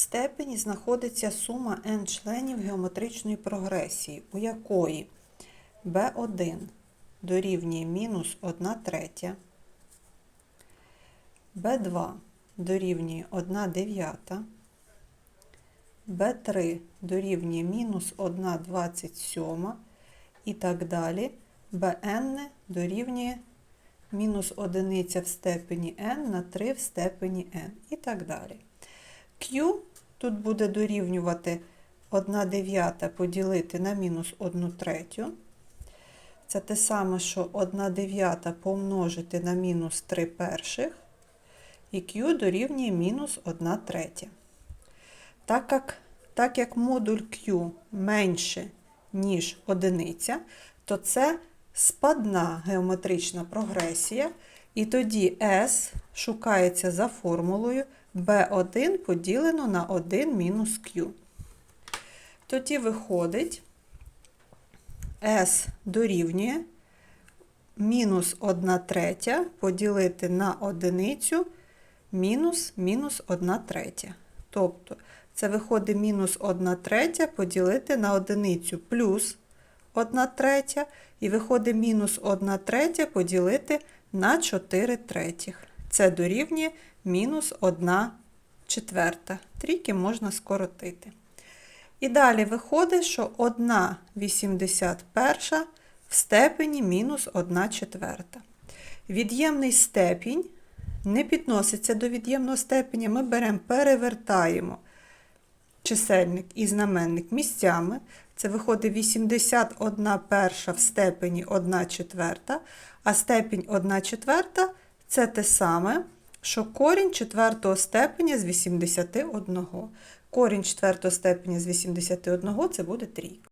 степені знаходиться сума n членів геометричної прогресії, у якої b1 дорівнює мінус 1 третя, b2 дорівнює 1 дев'ята, b3 дорівнює мінус 1 27 і так далі, bn дорівнює мінус одиниця в степені n на 3 в степені n і так далі. Q тут буде дорівнювати 1 дев'ята поділити на мінус 1 третю. Це те саме, що 1 дев'ята помножити на мінус 3 перших. І Q дорівнює мінус 1 третя. Так як, так як модуль Q менше, ніж одиниця, то це спадна геометрична прогресія, і тоді S шукається за формулою B1 поділено на 1 мінус Q. Тоді виходить S дорівнює мінус 1 третя поділити на одиницю мінус мінус 1 третя. Тобто це виходить мінус 1 третя поділити на одиницю плюс 1 третя, і виходить мінус 1 третя поділити на 4 третіх. Це дорівнює мінус 1 четверта. Трійки можна скоротити. І далі виходить, що 1 81 в степені мінус 1 четверта. Від'ємний степінь не підноситься до від'ємного степеня. Ми беремо, перевертаємо чисельник і знаменник місцями. Це виходить 81 перша в степені 1 четверта, а степінь 1 четверта це те саме, що корінь четвертого степеня з 81. Корінь четвертого степеня з 81 це буде трійка.